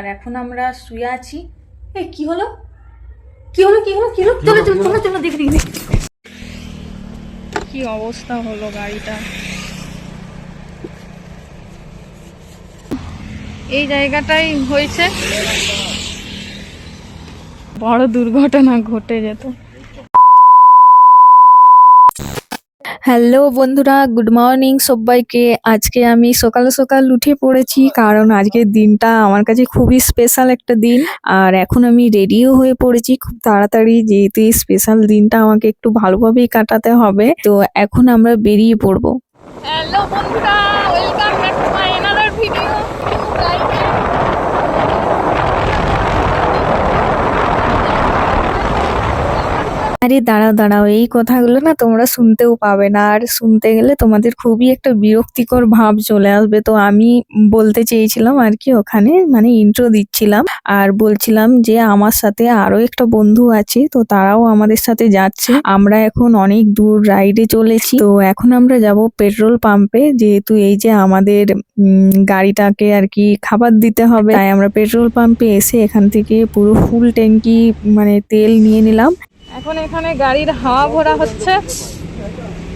আর এখন আমরা শুয়ে আছি। এ, কি হলো? কি হলো কি হলো কি হলো? চলো চলো চলো চলো, দেখি দেখি। কি অবস্থা হলো গাড়িটা? এই জায়গাটাই হয়েছে। বড় দুর্ঘটনা ঘটে যেত। হ্যালো বন্ধুরা, গুড মর্নিং সবাইকে। আজকে আমি সকাল সকাল উঠে পড়েছি কারণ আজকের দিনটা আমার কাছে খুবই স্পেশাল একটা দিন। আর এখন আমি রেডিও হয়ে পড়েছি, খুব তাড়াতাড়ি যেহেতু স্পেশাল দিনটা আমাকে একটু ভালোভাবেই কাটাতে হবে। তো এখন আমরা বেরিয়ে পড়ব। হ্যালো বন্ধুরা welcome back to my video আরে দাঁড়াও দাঁড়াও, এই কথাগুলো না তোমরা শুনতেও পাবে না। আর শুনতে গেলে তোমাদের খুবই একটা বিরক্তিকর ভাব চলে আসবে। তো আমি বলতে চেয়েছিলাম আর কি ওখানে মানে ইন্ট্রো দিচ্ছিলাম। আর বলছিলাম যে আমার সাথে আরও একটা বন্ধু আছে, তো তারাও আমাদের সাথে যাচ্ছে। আমরা এখন অনেক দূর রাইডে চলেছি। তো এখন আমরা যাব পেট্রোল পাম্পে যেহেতু এই যে আমাদের গাড়িটাকে আর কি খাবার দিতে হবে। তাই আমরা পেট্রোল পাম্পে এসে এখান থেকে পুরো ফুল ট্যাঙ্কি মানে তেল নিয়ে নিলাম। এখন এখানে গাড়ির হাওয়া ভরা হচ্ছে।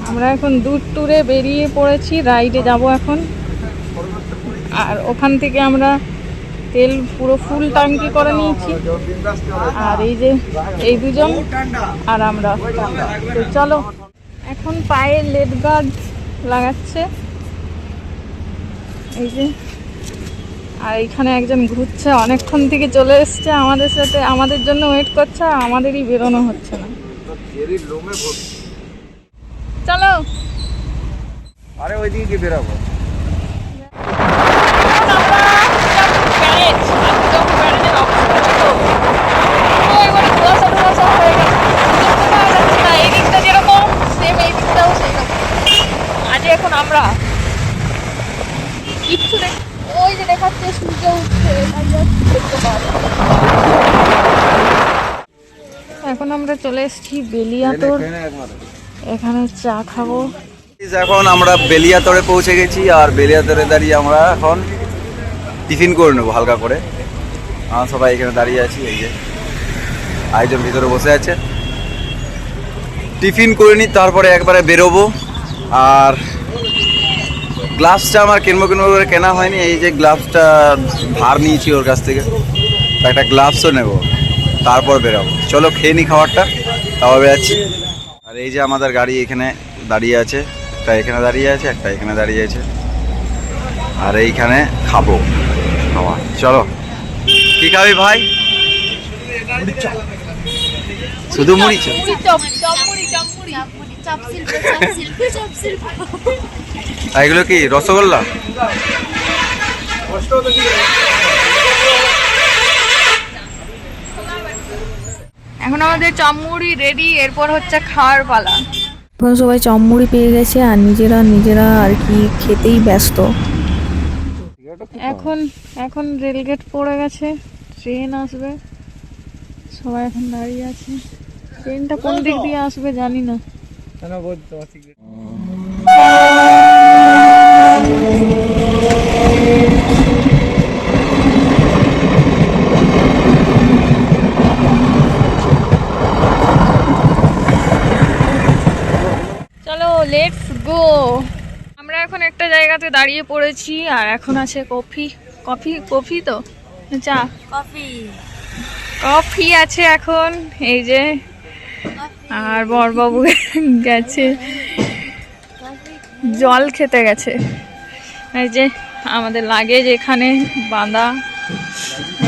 আমরা এখন দূর ট্যুরে বেরিয়ে পড়েছি, রাইডে যাব এখন। আর ওখান থেকে আমরা তেল পুরো ফুল ট্যাঙ্কি করে নিয়েছি। আর এই যে এই দুজন আর আমরা। তো চলো, এখন পায়ে লেড গার্ড লাগাচ্ছে। এই যে আর এখানে একজন ঘুরছে অনেকক্ষণ থেকে চলে এসছে আমাদের সাথে। আমাদের জন্য ওয়েট করছে আমাদেরই বেরোনো হচ্ছে না। চলো। আরে ওইদিকে বেরাবো আজ এখন আমরা কিচ্ছু দেখ ওই যে দেখাচ্ছে সূর্য উঠছে তাই just দেখতে পাওয়া যায়। এখন আমরা চলে এসেছি বেলিয়াতোর। এখানে চা খাব। এখন আমরা বেলিয়াতরে পৌঁছে গেছি আর বেলিয়াতরে দাঁড়িয়ে আমরা এখন টিফিন করে নেব হালকা করে। আমরা সবাই এখানে দাঁড়িয়ে আছি এই যে আয়োজন ভিতরে বসে আছে। টিফিন করে নিই তারপরে একবারে বেরোবো। আর গ্লাভসটা আমার কিনবো কিনবো করে কেনা হয়নি, এই যে গ্লাভসটা ধার নিয়েছি ওর কাছ থেকে। একটা গ্লাভসও নেব, তারপর বেরোবো। চলো খেয়ে নিই খাবারটা, তাও বেরাচ্ছি। আর এই যে আমাদের গাড়ি এখানে দাঁড়িয়ে আছে, একটা এখানে দাঁড়িয়ে আছে, একটা এখানে দাঁড়িয়ে আছে। আর এইখানে খাব খাওয়া। চলো। কি খাবি ভাই? শুধু মুড়ি চপ। এগুলো কি রসগোল্লা? এখন আমাদের চমুড়ি রেডি এরপর হচ্ছে খাওয়ার পালা। এখন সবাই চমমুড়ি পেয়ে গেছে আর নিজেরা নিজেরা আর কি খেতেই ব্যস্ত। এখন এখন রেলগেট পড়ে গেছে ট্রেন আসবে। সবাই এখন দাঁড়িয়ে আছে। ট্রেনটা কোন দিক দিয়ে আসবে জানি না। চলো লেটস গো আমরা এখন একটা জায়গাতে দাঁড়িয়ে পড়েছি আর এখন আছে কফি। কফি কফি তো? চা? কফি। কফি আছে এখন এই যে। আর বরবাবু গেছে। জল খেতে গেছে। এই যে আমাদের লাগে যে এখানে, বাঁধা।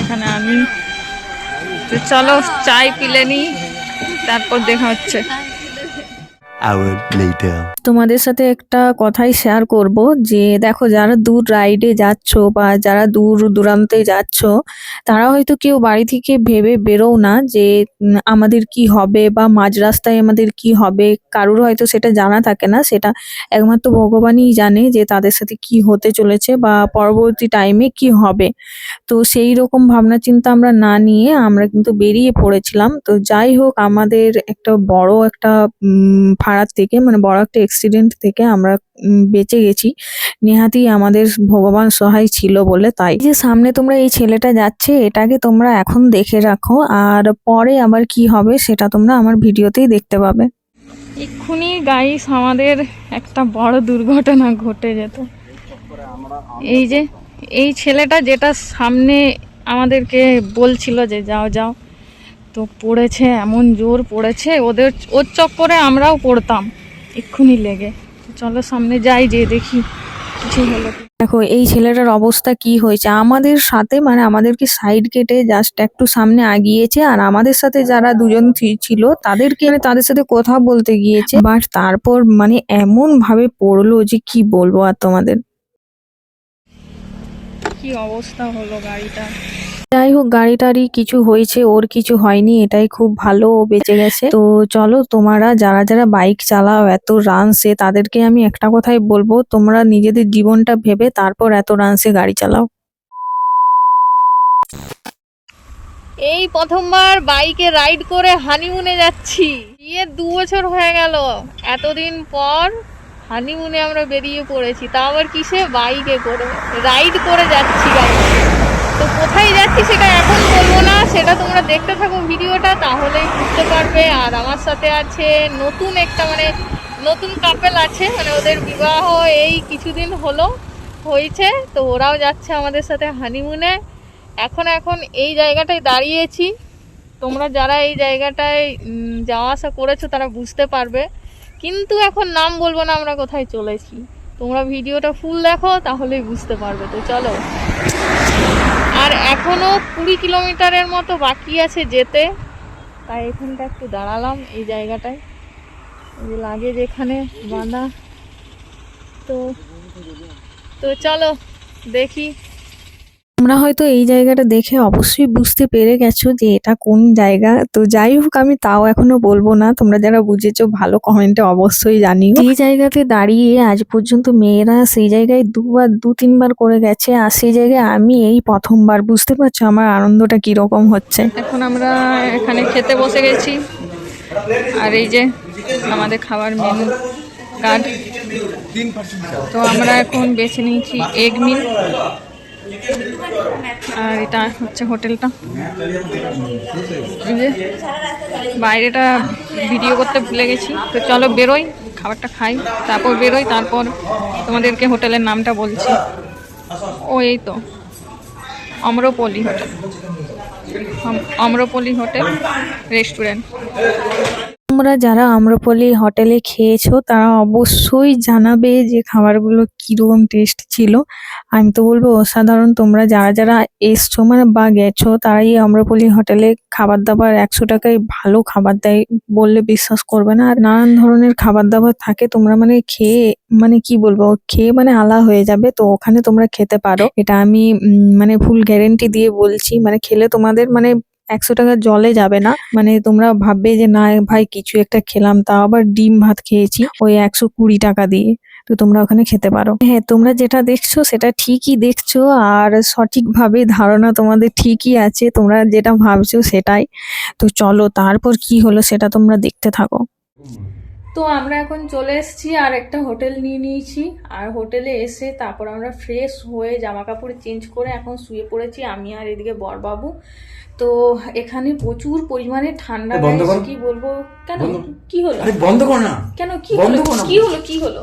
এখানে আমি। তো চলো, চাই পিলে নি, তারপর দেখা হচ্ছে. তোমাদের সাথে একটা কথাই শেয়ার করব, যে দেখো যারা দূর রাইডে যাচ্ছ বা যারা দূর দূরান্তে যাচ্ছ, তারা হয়তো কেউ বাড়ি থেকে ভেবে বেরোও না যে আমাদের কি হবে বা মাঝ রাস্তায় আমাদের কি হবে, কারোর হয়তো সেটা জানা থাকে না, সেটা একমাত্র ভগবানই জানে যে তাদের সাথে কি হতে চলেছে বা পরবর্তী টাইমে কি হবে। তো সেই রকম ভাবনা চিন্তা আমরা না নিয়ে আমরা কিন্তু বেরিয়ে পড়েছিলাম। তো যাই হোক, আমাদের একটা বড় একটা ফাড়ার থেকে মানে বড় একটা অ্যাক্সিডেন্ট থেকে আমরা বেঁচে গেছি। নেহাতি আমাদের ভগবান সহায় ছিল বলে তাই। যে সামনে তোমরা এই ছেলেটা যাচ্ছে, এটাকে তোমরা এখন দেখে রাখো। আর পরে আবার কি হবে সেটা তোমরা আমার ভিডিওতেই দেখতে পাবে। এক্ষুনি গাইস আমাদের একটা বড় দুর্ঘটনা ঘটে যেত। এই যে, এই ছেলেটা যেটা সামনে আমাদেরকে বলছিল যে, যাও যাও। তো পড়েছে, এমন জোর পড়েছে, ওদের, ওর চক্করে আমরাও পড়তাম। এক্ষুনি লেগে। চলো সামনে যাই যে দেখি কিছু হলো। দেখো এই ছেলেটার অবস্থা কি হয়েছে? আমাদের সাথে মানে আমাদেরকে সাইড কেটে জাস্ট একটু সামনে আগিয়েছে আর আমাদের সাথে যারা দুজন ছিল তাদেরকে মানে তাদের সাথে কথা বলতে গিয়েছে। বাট তারপর মানে এমন ভাবে পড়ল যে কি বলব আর তোমাদের? কি অবস্থা হলো গাড়িটা যাই হোক গাড়ি টাড়ি কিছু হয়েছে, ওর কিছু হয়নি, এটাই খুব ভালো, ও বেঁচে গেছে। তো চলো, তোমরা যারা যারা বাইক চালাও, এত রানসে তাদেরকে আমি একটা কথাই বলব, তোমরা নিজেদের জীবনটা ভেবে তারপর এত রানসে গাড়ি চালাও। এই প্রথমবার বাইকে রাইড করে হানিমুনে যাচ্ছি। বিয়ে দু বছর হয়ে গেল। এতদিন পর হানিমুনে আমরা বেরিয়ে পড়েছি। তা আবার কিসে? বাইকে করে। রাইড করে যাচ্ছি গাড়ি। তো কোথায় যাচ্ছি সেটা এখন বলব না, সেটা তোমরা দেখতে থাকো ভিডিওটা তাহলেই বুঝতে পারবে। আর আমার সাথে আছে নতুন একটা মানে নতুন কাপেল আছে মানে ওদের বিবাহ এই কিছুদিন হলো, হয়েছে। তো ওরাও যাচ্ছে আমাদের সাথে হানিমুনে এখন এখন এই জায়গাটায় দাঁড়িয়েছি। তোমরা যারা এই জায়গাটায় যাওয়া আসা করেছ তারা বুঝতে পারবে। কিন্তু এখন নাম বলব না, আমরা কোথায় চলেছি। তোমরা ভিডিওটা ফুল দেখো, তাহলেই বুঝতে পারবে। তো চলো। আর এখনও কুড়ি কিলোমিটারের মতো বাকি আছে যেতে। তাই এখানটা একটু দাঁড়ালাম এই জায়গাটায়। যে লাগে যেখানে বাঁধা। তো তো চলো, দেখি। তোমরা হয়তো এই জায়গাটা দেখে অবশ্যই বুঝতে পেরে গেছো যে এটা কোন জায়গা। তো যাই হোক, আমি তাও এখনও বলব না। তোমরা যারা বুঝেছ, ভালো কমেন্টে অবশ্যই জানিও। এই জায়গাতে দাঁড়িয়ে আজ পর্যন্ত মেয়েরা সেই জায়গায় দুবার, দু, তিনবার করে গেছে। আর সেই জায়গায় আমি এই প্রথমবার, বুঝতে পারছ আমার আনন্দটা কীরকম হচ্ছে? এখন আমরা এখানে খেতে বসে গেছি। আর এই যে আমাদের খাবার মেনু কার্ড তো আমরা এখন বেছে নিয়েছি এগ মিল আর এটা হচ্ছে হোটেলটা। যে বাইরেটা ভিডিও করতে ভুলে গেছি। তো চলো বেরোই, খাবারটা খাই, তারপর বেরোই, তারপর তোমাদেরকে হোটেলের নামটা বলছি। ও, এই তো, Amrapali hotel. Amrapali hotel, restaurant. তোমরা যারা আম্রপলি হোটেলে খেয়েছো, তারা অবশ্যই জানাবে যে খাবারগুলো কীরকম টেস্ট ছিল। আমি তো বলব, অসাধারণ। তোমরা যারা যারা এসছো মানে বা গেছো, তারাই আম্রপলি হোটেলে খাবার দাবার একশো টাকায় ভালো খাবার দেয় বললে বিশ্বাস করবে না। আর নানান ধরনের খাবার দাবার থাকে, তোমরা মানে খেয়ে মানে কি বলব, খেয়ে মানে আলা হয়ে যাবে, তো ওখানে তোমরা খেতে পারো। এটা আমি মানে ফুল গ্যারেন্টি দিয়ে বলছি মানে খেলে তোমাদের মানে একশো টাকা জলে যাবে না। মানে তোমরা ভাববে যে, না ভাই, কিছু একটা খেলাম তা আবার ডিম ভাত খেয়েছি ওই একশো কুড়ি টাকা দিয়ে। তো তোমরা ওখানে খেতে পারো। হ্যাঁ তোমরা যেটা দেখছ সেটা ঠিকই দেখছ আর সঠিকভাবে ধারণা তোমাদের ঠিকই আছে। তোমরা যেটা ভাবছ সেটাই। তো চলো, তারপর কি হলো সেটা তোমরা দেখতে থাকো। তো আমরা এখন চলে এসেছি আর একটা হোটেল নিয়ে নিয়েছি। আর হোটেলে এসে তারপর আমরা ফ্রেশ হয়ে জামা কাপড় চেঞ্জ করে এখন শুয়ে পড়েছি আমি আর এদিকে বরবাবু। তো এখানে প্রচুর পরিমাণে ঠান্ডা কি বলব? কেন। কি হলো? বন্ধ কর না। কেন? কি হলো? কি হলো? কি হলো?